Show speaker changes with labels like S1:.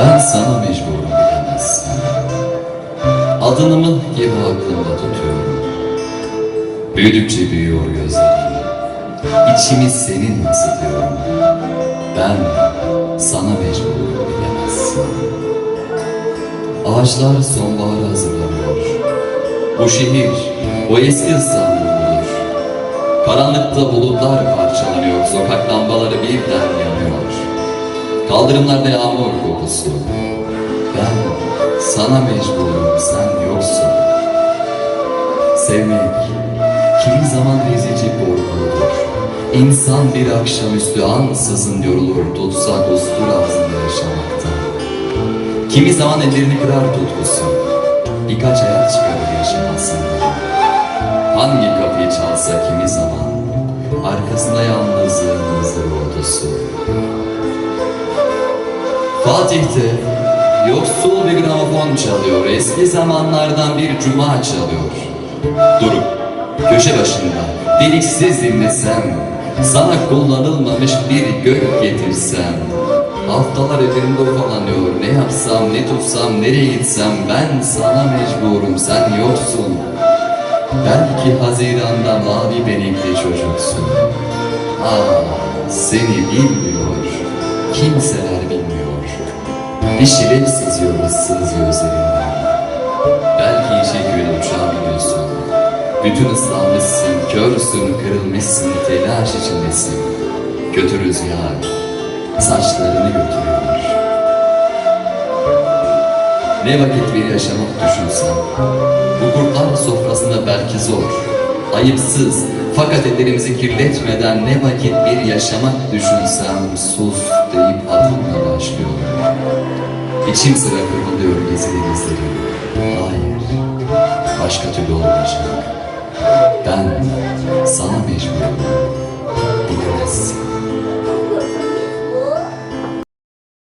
S1: Ben sana mecburum bilemezsin. Adını mı gibi aklımda tutuyorum. Büyüdükçe büyüyor gözlerim. İçimi senin ısıtıyorum. Ben sana mecburum bilemezsin. Ağaçlar sonbahara hazırlanıyor. Bu şehir, o eski İstanbul'dur. Karanlıkta bulutlar parçalanıyor, sokak lambaları birden yanıyor. Kaldırımlarda yağmur kokusu. Ben sana mecburum, sen yoksun. Sevmek, kimi zaman rezilce korkuludur. İnsan bir akşamüstü ansızın yorulur, tutsak ustur ağzında yaşamakta. Kimi zaman ellerini kırar tutkusu, birkaç hayat çıkarır yaşamasında. Hangi kapıyı çalsa kimi zaman, arkasında yalnızlığın hızır ordusu. Fatih'te yoksul bir gramofon çalıyor, eski zamanlardan bir cuma çalıyor. Durup köşe başında deliksiz dinlesem, sana kullanılmamış bir gök getirsem, haftalar üzerinde ufalanıyor, ne yapsam, ne tutsam, nereye gitsem, ben sana mecburum, sen yoksun. Belki Haziran'da mavi benekli çocuksun. Ah, seni bilmiyor, kimseler. Bir şilev seziyor ıssız gözlerinden. Belki yeşil uçağa biliyorsun. Bütün ıslanmışsın, körsün, kırılmışsın, telaş içindesin. Kötü rüzgar saçlarını götürüyor. Ne vakit bir yaşamak düşünsem, bu kurtlar sofrasında belki zor, ayıpsız, fakat ellerimizi kirletmeden ne vakit bir yaşamak düşünsem, sus. İçim sıra kırılıyor gezili gözlerim. Hayır, başka türlü olmayacak. Ben sana mecburum.